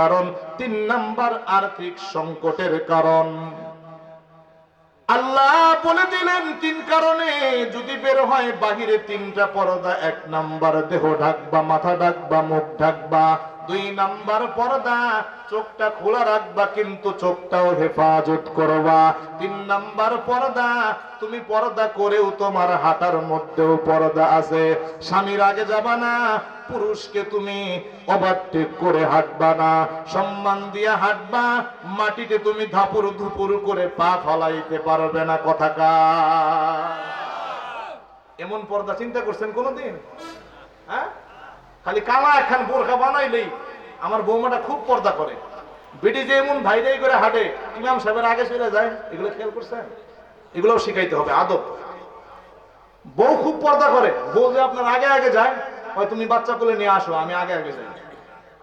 কারণ তিন নাম্বার আর্থিক সংকটের কারণ। আল্লাহ বলে দিলেন, তিন কারণে যদি বের হয়, বাহিরে তিনটা পর্দা, এক নাম্বার দেহ ঢাকবা, মাথা ঢাকবা, মুখ ঢাকবা। দুই নাম্বার পর্দা, চোখটা খোলা রাখবা কিন্তু চোখটাও হেফাজত করবা। তিন নাম্বার পর্দা, তুমি পর্দা করেও তোমার হাঁটার মধ্যেও পর্দা আছে। স্বামীর আগে যাবা না, পুরুষকে তুমি ওভারটেক করে হাঁটবা না। সম্মান দিয়ে হাঁটবা, মাটিতে তুমি ধাপুর ধুপুর করে পা ফলাইতে পারবে না কথাকা এমন পর্দা চিন্তা করছেন কোনোদিন? হ্যাঁ? খালি কালা একখান বোরখা বানাইলেই আমার বৌমাটা খুব পর্দা করে। বেটি যে এমন ভাইরাই করে হাঁটে, ইমাম সাহেবের আগে চলে যায়, এগুলো খেয়াল করছেন? এগুলোও শিখাইতে হবে, আদব। বউ খুব পর্দা করে, বউ যে আপনার আগে আগে যায়, হয় তুমি বাচ্চা কোলে নিয়ে আসো, আমি আগে আগে যাই।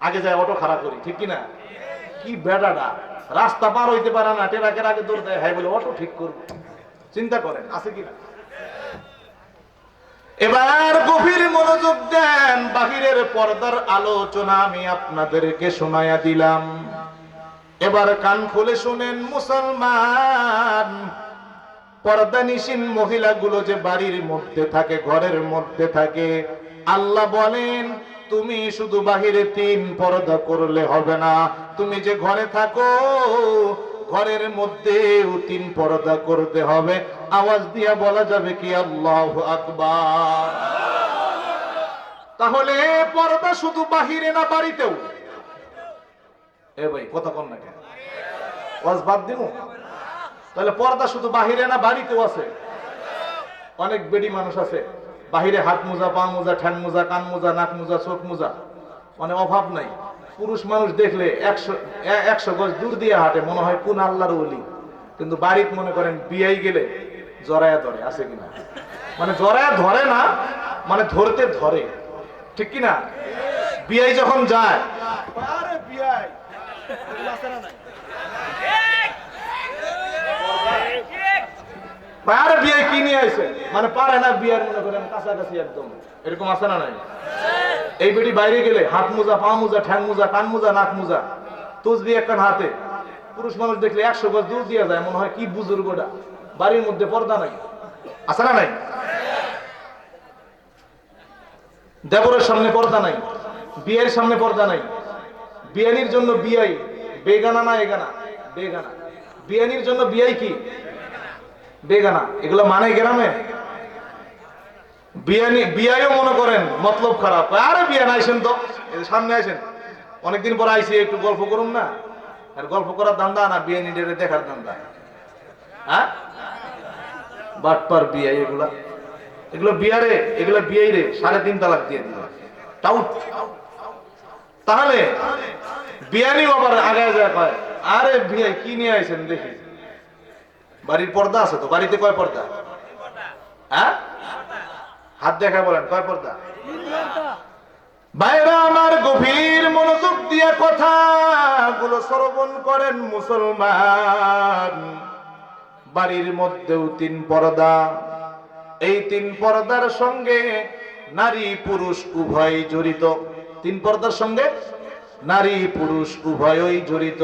আগে যাই অটো খারাপ করি, ঠিক কিনা? কি বেডাটা রাস্তা পার হইতে পারে না, টেরাকের আগে দৌড় দেয় হ্যাঁ বলে অটো ঠিক করব। চিন্তা করেন, আছে কিনা? এবার গভীর মনোযোগ দেন বাহিরের পর্দার আলোচনা আমি আপনাদেরকে শোনায়া দিলাম। এবার কান খুলে শুনেন, মুসলমান, পর্দানিসীন মহিলাগুলো যে বাড়ির মধ্যে থাকে, ঘরের মধ্যে থাকে, আল্লাহ বলেন, তুমি শুধু বাহিরে তিন পর্দা করলে হবে না। তুমি যে ঘরে থাকো ঘরের মধ্যেও তিন পর্দা করতে হবে। আওয়াজ দিয়া বলা যাবে কি, আল্লাহ আকবার। তাহলে পর্দা শুধু বাহিরে না বাড়িতেও? এ ভাই, কথা কন না কেন? ওয়াজ বাদ দিব তাহলে পর্দা শুধু বাহিরে না বাড়িতেও আছে? অনেক বেডি মানুষ আছে। বাহিরে হাত মোজা, পা মোজা, ঠ্যাং মোজা, কান মোজা, নাক মোজা, চোখ মোজা। মানে অভাব নাই। পুরুষ মানুষ দেখলে একশো একশো গজ দূর দিয়ে হাঁটে, মনে হয় কোন আল্লাহর ওলি। কিন্তু বাড়িতে মনে করেন, বিয়াই গেলে জরায়া ধরে, আছে কিনা? মানে জরায়া ধরে না মানে ধরতে ধরে। ঠিক কিনা? বিয়াই যখন যায় বিয়াই বিয়ে কি নিয়ে মানে পারে না বিয়ার, মনে করেন, কাছাকাছি একদম। এরকম না নাই? এই বেটি বাইরে গেলে হাত মোজা, পা মোজা, ঠ্যাং মোজা, কান মোজা, নাক মোজা একখান হাতে। পুরুষ মানুষ দেখলে একশো গজ দূর দিয়া যায়, মনে হয় কি বুজুর্গটা। বাড়ির মধ্যে পর্দা নাই। আছে না নাই? দেবরের সামনে পর্দা নাই, বিয়ের সামনে পর্দা নাই। বিয়ানির জন্য বিয়াই, বেগানা না এগানা? বেগানা। বিয়ানির জন্য বিয়াই কি? বেগানা, এগুলো মানে গ্রামে? বিয়াইও মনে করেন মতলব খারাপ। আরে বিয়ান, আইসেন তো। সামনে আইসেন। অনেকদিন পর আইসি, একটু গল্প করুন না। আর গল্প করার দান্দা না বিয়ানি ডেরে দেখার দান্দা হ্যাঁ? বাটপার বিয়াই এগুলা। এগুলো বিয়ারে, এগুলো বিয়াই রে, সাড়ে তিন তালাক দিয়ে দিল। টাউট। তাহলে বিয়ানি আবার আগে যায় কয়, আরে বিয়াই, কি নিয়ে আইসেন দেখি। বাড়ির পর্দা আছে তো? বাড়িতে কয় পর্দা? হ্যাঁ? হাত দেখা বলেন, কয় পর্দা? বাইরা আমার গভীর মনোযোগ দিয়ে কথা গুলো শ্রবণ করেন মুসলমান। বাড়ির মধ্যেও তিন পর্দা। এই তিন পর্দার সঙ্গে নারী পুরুষ উভয় জড়িত। তিন পর্দার সঙ্গে নারী পুরুষ উভয়ই জড়িত।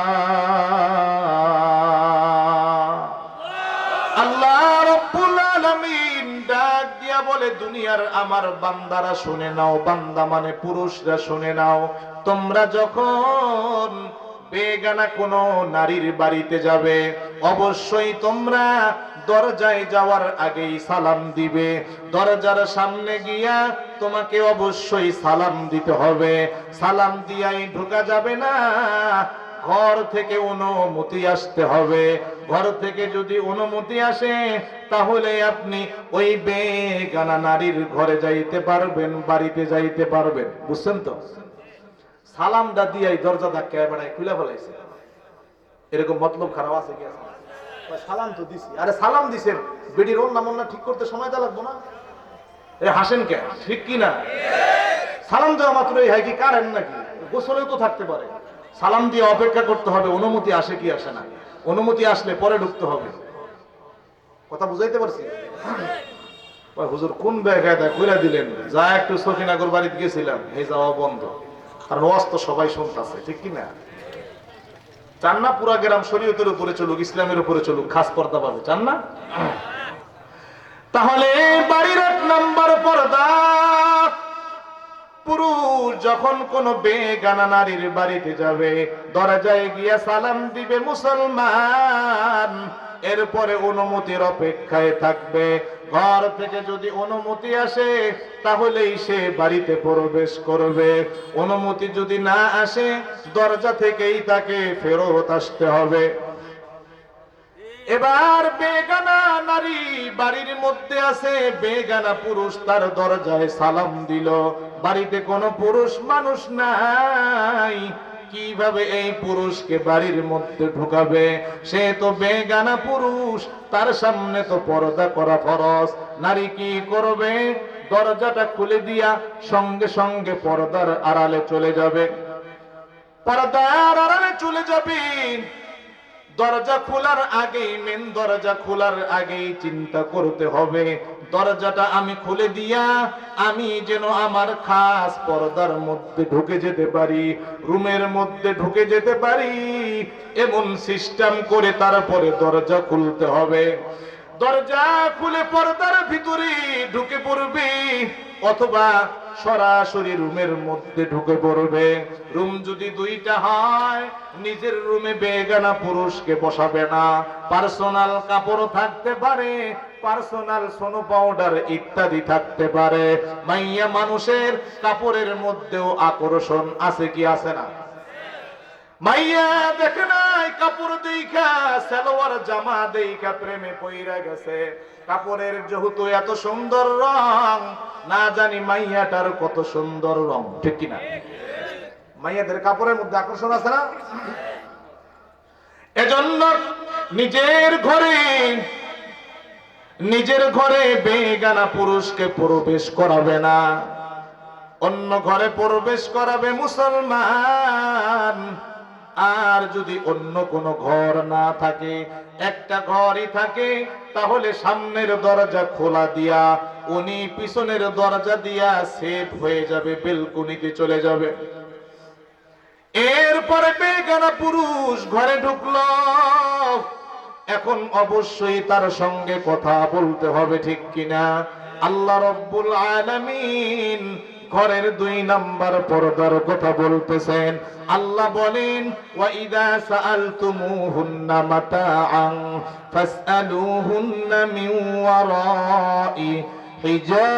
আমার বান্দারা শুনে নাও, বান্দা মানে পুরুষরা শুনে নাও। তোমরা যখন বেগানা কোন নারীর বাড়িতে যাবে, অবশ্যই তোমরা দরজায় যাওয়ার আগেই সালাম দিবে। দরজার সামনে গিয়া তোমাকে অবশ্যই সালাম দিতে হবে। সালাম দিয়াই ঢোকা যাবে না ঘর থেকে অনুমতি আসতে হবে। ঘর থেকে যদি অনুমতি আসে, তাহলে আপনি ওই বেগানা নারীর ঘরে যাইতে পারবেন, বাড়িতে যাইতে পারবেন। বুঝছেন তো? সালামটা দিয়াই দরজা ধাক্কা বেড়ায় খুলে ফেলাইছে। এরকম মতলব খারাপ আছে কি সালাম তো দিছি। আরে সালাম দিছেন? বেডির ওর নাম ঠিক করতে সময় দেওয়া লাগবো না? এ, হাসেন কে? ঠিক কি না সালাম দেওয়া মাত্র এই হয় কি কারেন নাকি? গোসলেও তো থাকতে পারে। সালাম দিয়ে অপেক্ষা করতে হবে, অনুমতি আসে কি আসে না। অনুমতি আসলে পরে ঢুকতে হবে। কথা বুঝাইতে পারছি? হুজুর কোন বেকায়দা কইরা দিলেন? যা একটু সখিনাগর বাড়িতে গেছিলাম, এই যাওয়া বন্ধ। কারণ ওয়াজ তো সবাই শুনতেছে, ঠিক কি না? চান না পুরা গ্রাম শরীয়তের উপরে চলুক, ইসলামের উপরে চলুক, খাস পর্দা পাবে চান না? তাহলে বাড়ির এক নাম্বার পর্দা পুরুষ যখন কোন বেগানা নারীর বাড়িতে যাবে, দরজায় গিয়া সালাম দিবে মুসলমান। এরপরে অনুমতির অপেক্ষায় থাকবে। ঘর থেকে যদি অনুমতি আসে, তাহলেই সে বাড়িতে প্রবেশ করবে। অনুমতি যদি না আসে, দরজা থেকেই তাকে ফেরত আসতে হবে। এবার বেগানা নারী বাড়ির মধ্যে আছে, বেগানা পুরুষ তার দরজায় সালাম দিল। বাড়িতে কোনো পুরুষ মানুষ নাই। কীভাবে এই পুরুষকে বাড়ির মধ্যে ঢুকাবে? সে তো বেগানা পুরুষ, তার সামনে তো পর্দা করা ফরজ। নারী কি করবে? দরজাটা খুলে দিয়া সঙ্গে সঙ্গে পর্দার আড়ালে চলে যাবে। পর্দার আড়ালে চলে যাবে। দরজা খোলার আগেই মেন দরজা খোলার আগেই চিন্তা করতে হবে। দরজাটা আমি খুলে দিয়া আমি যেন আমার খাস পর্দার মধ্যে ঢুকে যেতে পারি, রুমের মধ্যে ঢুকে যেতে পারি। এমন সিস্টেম করে তারপরে দরজা খুলতে হবে। দরজা খুলে পর্দার ভিতরে ঢুকে পড়বে, অথবা সরাসরি রুমের মধ্যে ঢুকে পড়বে। রুম যদি দুইটা হয়, নিজের রুমে বেগানা পুরুষকে বসাবে না। পার্সোনাল কাপড় থাকতে পারে, পার্সোনাল সোনো পাউডার ইত্যাদি থাকতে পারে। মাইয়া মানুষের কাপড়ের মধ্যেও আকর্ষণ আছে কি আছে না? মাইয়া দেখে নাই কাপড় দেখা, সালোয়ার জামা দেখা প্রেমে পইরা গেছে। কাপড়ের যেহেতু এত সুন্দর রং, না জানি মাইয়াটার কত সুন্দর রং, ঠিক কিনা? মাইয়াদের কাপড়ের মধ্যে আকর্ষণ আছে না? এজন্য নিজের ঘরে নিজের ঘরে বেগানা পুরুষকে প্রবেশ করাবে না। অন্য ঘরে প্রবেশ করাবে মুসলমান। আর যদি অন্য কোনো ঘর না থাকে, একটা ঘরই থাকে, তাহলে সামনের দরজা খোলা দিয়া, উনি পিছনের দরজা দিয়া সেফ হয়ে যাবে, বেলকুনিতে চলে যাবে। এরপরে বেগানা পুরুষ ঘরে ঢুকল। এখন অবশ্যই তার সঙ্গে কথা বলতে হবে, ঠিক কিনা? আল্লাহ রব্বুল আলামিন ঘরের দুই নাম্বার পর্দার কথা বলতেছেন। আল্লাহ বলেন, ওয়াইদা সাআলতুমুহুন্না মাতাআন ফাসআলুহুন্না মিন ওয়ারাই হিজাব।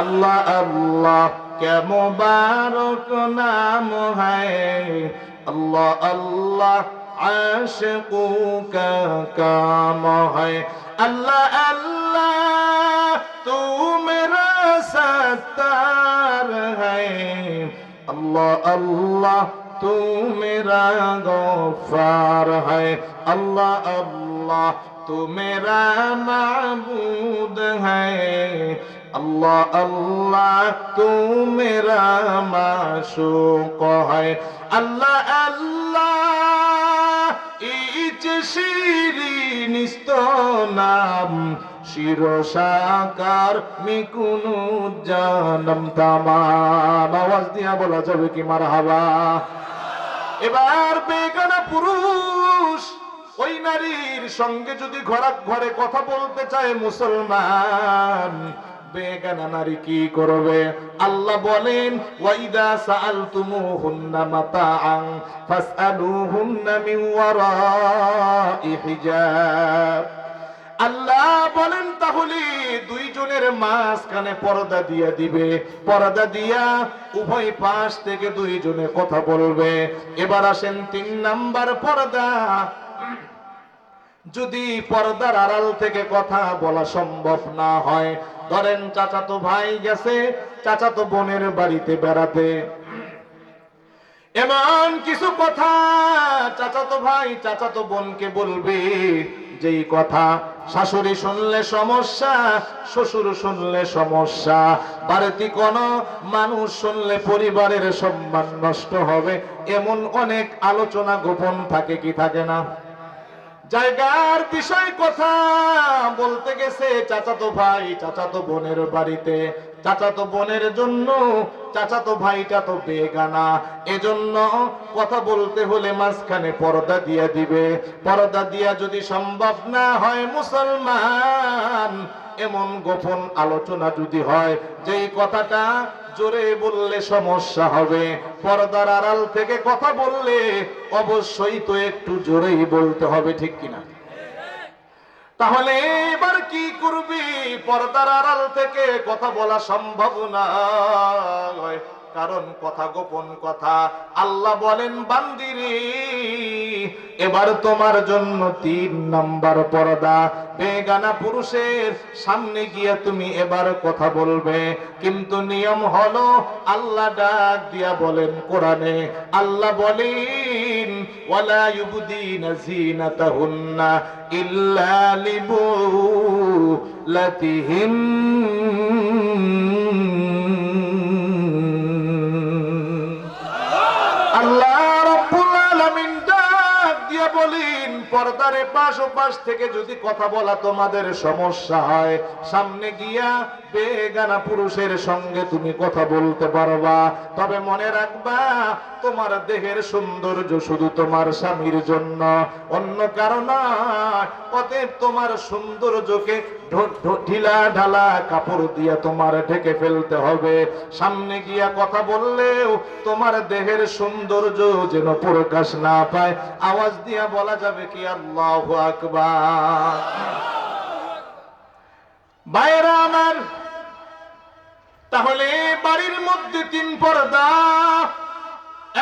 আল্লাহ আল্লাহ কে মুবারক নাম হ্যায় আল্লাহ আল্লাহ عاشقوك کام ہے اللہ اللہ تو میرا ستار ہے اللہ اللہ تو میرا غفار ہے اللہ اللہ تو میرا معبود ہے اللہ اللہ تو میرا معشوق ہے اللہ اللہ শিরিনিস্ত নাম শিরসাকার মিকুনু জানম তামাম। আওয়াজ দিয়া বলা যাবে কি মার হাবা এবার বেগানা পুরুষ, ওই নারীর সঙ্গে যদি ঘরা ঘরে কথা বলতে চায় মুসলমান বেগানা নারী কি করবে? আল্লাহ বলেন, ওয়াইদা আল্লাহ বলেন, তাহলে দুইজনের মাঝখানে পর্দা দিয়া দিবে। পর্দা দিয়া উভয় পাশ থেকে দুইজনে কথা বলবে। এবার আসেন তিন নাম্বার পর্দা। যদি পর্দার আড়াল থেকে কথা বলা সম্ভব না হয় ধরেন চাচাতো ভাই গেছে, চাচাতো বোনের বাড়িতে বেড়াতে। এমন কিছু কথা চাচাতো ভাই চাচাতো বোনকে বলবে, যেই কথা, শাশুড়ি শুনলে সমস্যা, শ্বশুর শুনলে সমস্যা, বাড়িতে কোন মানুষ শুনলে পরিবারের সম্মান নষ্ট হবে, এমন অনেক আলোচনা গোপন থাকে কি থাকে না? জায়গার বিষয় কথা বলতে গেছে চাচাতো ভাই, চাচাতো বোনের বাড়িতে। চাচাতো বোনের জন্য, চাচাতো ভাইটা তো বেগানা। এজন্য কথা বলতে হলে মাঝখানে পর্দা দিয়া দিবে। পর্দা দিয়া যদি সম্ভব না হয় মুসলমান, এমন গোপন আলোচনা যদি হয়, যেই কথাটা জোরে বললে সমস্যা হবে। পর্দার আড়াল থেকে কথা বললে অবশ্যই তো একটু জোরেই বলতে হবে, ঠিক কিনা? তাহলে এবার কি করবি? পর্দার আড়াল থেকে কথা বলা সম্ভব নয় কারণ কথা গোপন কথা। আল্লাহ বলেন, বান্দিরি এবার তোমার জন্য তিন নাম্বার পর্দা। বেগানা পুরুষের সামনে গিয়ে তুমি এবার কথা বলবে। কিন্তু নিয়ম হলো আল্লাহ ডাক দিয়া বলেন কোরআনে, আল্লাহ বলেন, ওয়ালা ইউবদিনা জিনাতাহুন্না ইল্লা লিবুলাতিহিন বলেন পর্দারে পাশ ও পাশ থেকে যদি কথা বলা তোমাদের সমস্যা হয় সামনে গিয়া বেগানা পুরুষের সঙ্গে তুমি কথা বলতে পারবা। তবে মনে রাখবা, তোমার দেহের সৌন্দর্য শুধু তোমার স্বামীর জন্য, অন্য কারণ অতএব তোমার সৌন্দর্যকে ঢিলা ঢালা কাপড় দিয়া তোমার ঢেকে ফেলতে হবে। সামনে গিয়া কথা বললেও তোমার দেহের সৌন্দর্য যেন প্রকাশ না পায়। আওয়াজ দিয়া বলা যাবে কি, আল্লাহ আকবার। বাইরা আমার তাহলে বাড়ির মধ্যে তিন পর্দা।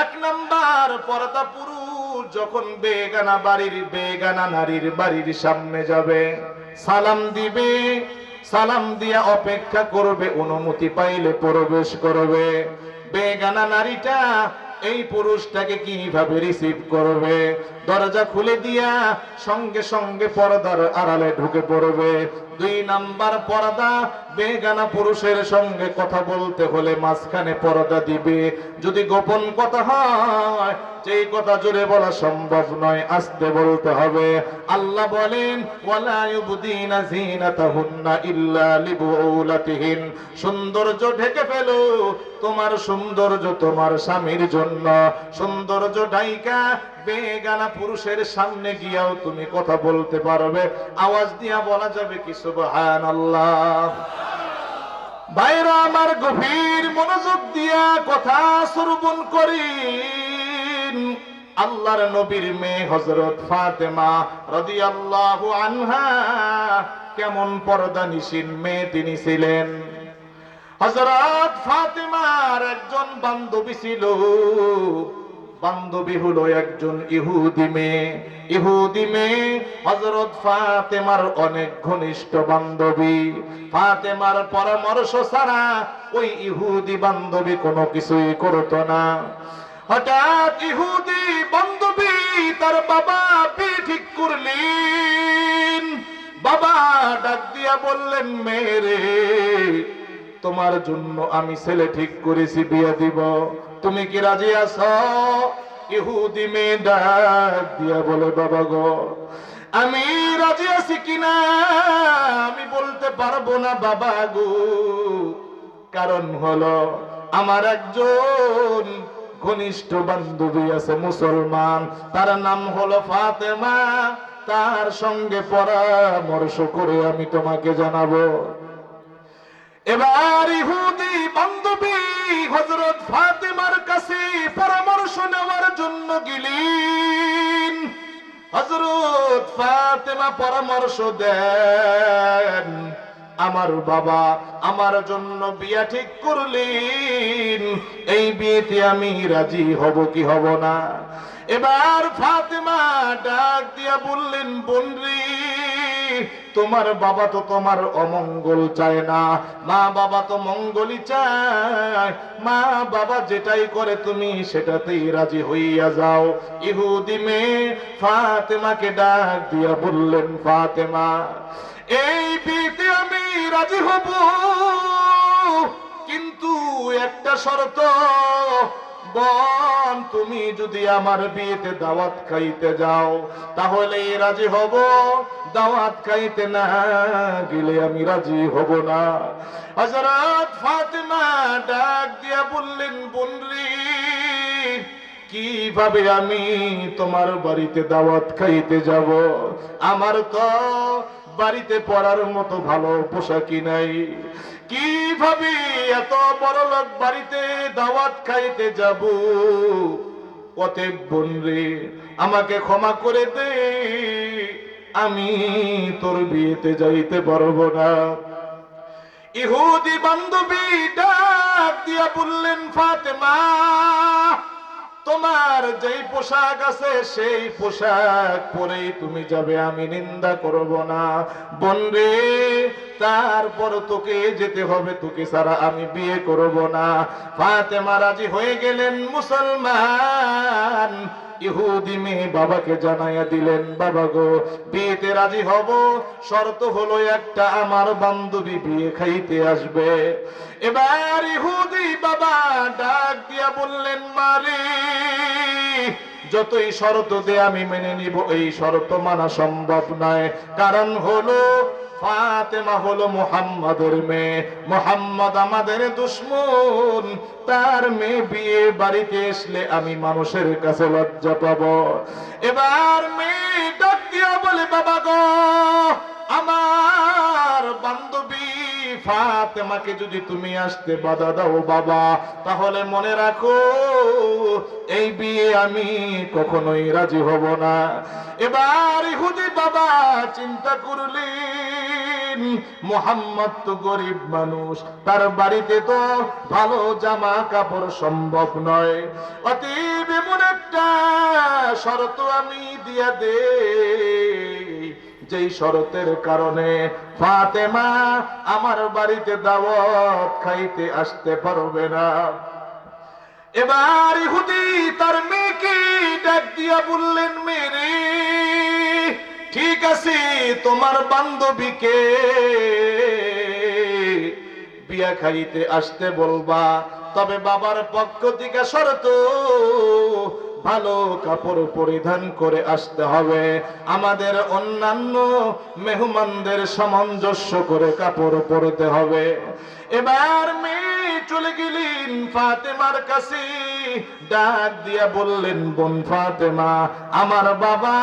এক নাম্বার পর্দা পুরুষ যখন বেগানা বাড়ির, বেগানা নারীর বাড়ির সামনে যাবে, সালাম দিবে, সালাম দিয়া অপেক্ষা করবে, অনুমতি পাইলে প্রবেশ করবে। বেগানা নারীটা এই পুরুষটাকে কীভাবে রিসিভ করবে? দরজা খুলে দিয়া সঙ্গে সঙ্গে পর্দার আড়ালে ঢুকে পড়বে। দুই নাম্বার পর্দা বেগানা পুরুষের সঙ্গে কথা বলতে হলে মাঝখানে পর্দা দিবে। যদি গোপন কথা হয়, যেই কথা জোরে বলা সম্ভব নয়, আস্তে বলতে হবে। আল্লাহ বলেন সৌন্দর্য ঢেকে ফেলো, তোমার সৌন্দর্য তোমার স্বামীর জন্য। সৌন্দর্য ডাইকা বেগানা পুরুষের সামনে গিয়াও তুমি কথা বলতে পারবে। আওয়াজ দিয়া বলা যাবে কি, সুবহানাল্লাহ। ভাইরা আমার গভীর মনোযোগ দিয়া কথা শ্রবণ করি আল্লাহর নবীর মেয়ে হজরত ফাতেমা রদি আল্লাহ আনহা কেমন পর্দা নিশিন মেয়ে তিনি ছিলেন। হজরত ফাতেমার একজন বান্ধবী ছিল। বান্ধবী হলো একজন ইহুদি মেয়ে। ইহুদি মেয়ে হজরত ফাতেমার অনেক ঘনিষ্ঠ বান্ধবী। ফাতেমার পরামর্শ ছাড়া ওই ইহুদি বান্ধবী কোনো কিছুই করতো না। হঠাৎ ইহুদি বান্ধবী তার বাবা ঠিক করলেন। বাবা ডাক দিয়া বললেন মেরে তোমার জন্য আমি ছেলে ঠিক করেছি, বিয়ে দিব। তুমি কি রাজি আছো? ইহুদি মেয়ে ডাক দিয়া বলে, বাবা গো, আমি রাজি আছি কিনা? আমি বলতে পারব না, বাবা গো। কারণ হলো, আমার একজন ঘনিষ্ঠ বান্ধবী আছে, মুসলমান। তার নাম হলো ফাতেমা। তার সঙ্গে পরামর্শ করে আমি তোমাকে জানাব। এবার ইহুদি বান্ধবী হজরত ফাতেমার কাছে পরামর্শ নেওয়ার জন্য গেলেন। হজরত ফাতেমা পরামর্শ দেন, আমার বাবা আমার জন্য বিয়া ঠিক করলেন, এই বিয়েতে আমি রাজি হব কি হব না? এবার ফাতেমা ডাক দিয়া বললেন বনরি তোমার বাবা তো তোমার অমঙ্গল চায় না। মা বাবা তো মঙ্গলই চায়। মা বাবা যেটাই করে তুমি সেটাতেই রাজি হইয়া যাও। ইহুদি মেয়ে ফাতেমাকে ডাক দিয়া বললেন, ফাতেমা, এই বিয়েতে আমি রাজি হব। কিন্তু একটা শর্ত বোন তুমি যদি আমার বিয়েতে দাওয়াত খাইতে যাও, তাহলে রাজি হব? দাওয়াত খাইতে না গেলে আমি রাজি হব না। হযরত ফাতেমা ডাক দিয়া বললেন, বোনরি, কীভাবে আমি তোমার বাড়িতে দাওয়াত খাইতে যাব? আমার তো বাড়িতে পড়ার মতো ভালো পোশাকই নাই। কীভাবে এত বড় লোক বাড়িতে দাওয়াত খাইতে যাব? অতএব বোন আমাকে ক্ষমা করে দে। আমি তোর বিয়েতে যাইতে পারব না। ইহুদি বান্ধবী ডাক দিয়া বললেন, ফাতেমা তোমার যেই পোশাক আছে, সেই পোশাক পরেই তুমি যাবে, আমি নিন্দা করব না। বোন রে, তারপর তোকে যেতে হবে, তোকে সারা আমি বিয়ে করব না। ফাতেমা রাজি হয়ে গেলেন মুসলমান। ইহুদি মেয়ে বাবাকে জানাইয়া দিলেন, বাবা গো, বিয়েতে রাজি হব? শর্ত হলো একটা, আমার বান্ধবী বিয়ে খাইতে আসবে। এবার ইহুদি বাবা ডাক দিয়া বললেন মারে যতই শর্ত দে, আমি মেনে নিব। এই শর্ত মানা সম্ভব নয়। কারণ হলো ফাতেমা হলো মোহাম্মদের মেয়ে। মোহাম্মদ আমাদের দুশ্মন। তার মেয়ে বিয়ে বাড়িতে আসলে আমি মানুষের কাছে লজ্জা পাব। এবার মেয়ে ডাক বলে, বাবা গো, আমার বান্ধবী ফাতেমাকে যদি তুমি আসতে বাধা দাও বাবা, তাহলে মনে রাখো, এই বিয়ে আমি কখনোই রাজি হব না। এবার ইহুদি বাবা চিন্তা করলেন, মোহাম্মদ তো গরিব মানুষ, তার বাড়িতে তো ভালো জামা কাপড় সম্ভব নয়। অতীব এমন একটা শরত আমি দিয়া দে যেই শরতের কারণে ফাতেমা আমার বাড়িতে দাওয়াত খাইতে আসতে পারবে না। এবার ইহুদি তার মেয়েকে ডাক দিয়া বললেন, মেরে, ঠিক আছে, তোমার বান্ধবীকে বিয়া খাইতে আসতে বলবা, তবে বাবার পক্ষ থেকে শর্ত ভালো কাপড় পরিধান করে আসতে হবে। আমাদের অন্যান্য মেহমানদের সামঞ্জস্য করে কাপড় পরতে হবে। এবার মেয়ে চলে গেলেন ফাতেমার কাছে। ডাক দিয়া বললেন, বোন ফাতেমা, আমার বাবা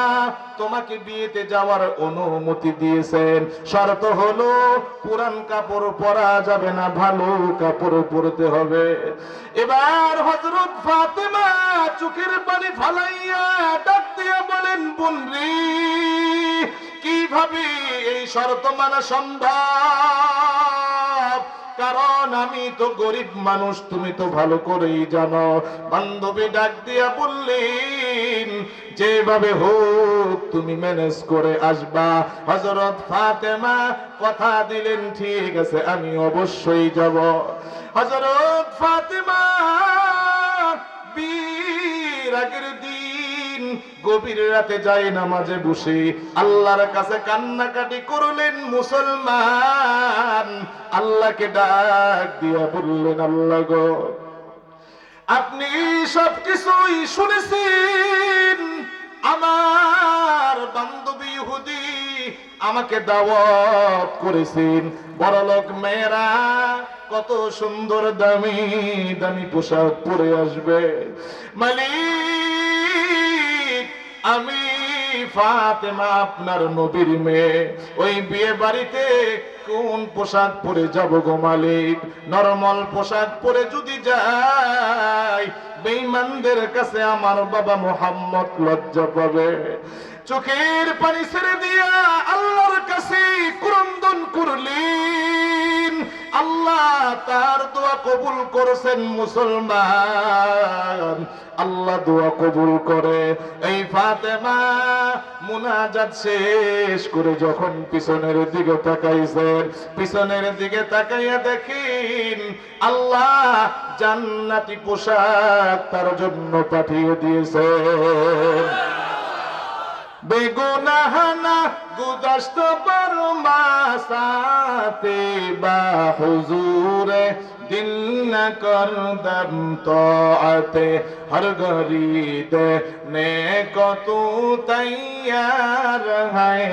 তোমাকে বিয়েতে যাওয়ার অনুমতি দিয়েছেন। শর্ত হলো, পুরান কাপড় পরা যাবে না, ভালো কাপড় পরতে হবে। এবার হজরত ফাতেমা চোখের পানি ফালাইয়া ডাক দিয়া বলেন বোন রে কীভাবে এই শর্ত মানা সম্ভব? কারণ আমি তো গরিব মানুষ, তুমি তো ভালো করেই জানো। বান্ধবী ডাক দিয়া বললেন, যেভাবে হোক তুমি ম্যানেজ করে আসবা। হজরত ফাতেমা কথা দিলেন, ঠিক আছে, আমি অবশ্যই যাব। হজরত ফাতেমা আগের দিন। গভীর রাতে যায় নামাজে বসে। আল্লাহর কাছে কান্নাকাটি করলেন মুসলমান। আল্লাহকে ডাক দিয়া বললেন, আল্লাহ গো, আপনি সব কিছুই শুনেছেন। আমার বান্ধবী ইহুদি আমাকে দাওয়াত করেছেন। বড়লোক মেয়েরা, কত সুন্দর দামি দামি পোশাক পরে আসবে। মালিক, আমি ফাতেমা আপনার নবীর মেয়ে। ওই বিয়ে বাড়িতে কোন পোশাক পরে যাব গো মালিক? নরমাল পোশাক পরে যদি যাই, বেঈমানদের কাছে আমার বাবা মোহাম্মদ লজ্জা পাবে। চোখের পানি ছেড়ে দিয়া আল্লাহর কাছে ক্রন্দন করলেন। আল্লাহ তার দোয়া কবুল করেছেন মুসলমান। আল্লাহ দোয়া কবুল করে। এই ফাতেমা মুনাজাত শেষ করে যখন পিছনের দিকে তাকাইছেন, পিছনের দিকে তাকাইয়া দেখিন আল্লাহ জান্নাতি পোশাক তার জন্য পাঠিয়ে দিয়েছেন। বেগুনাহানা গুদস্ত পরমাসাতে বা হুজুরে দিল করদম তো আতে হর গরিদে নে কত তৈয়ার হ্যায়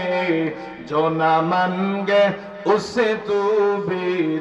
जो न मन गए उससे तू भी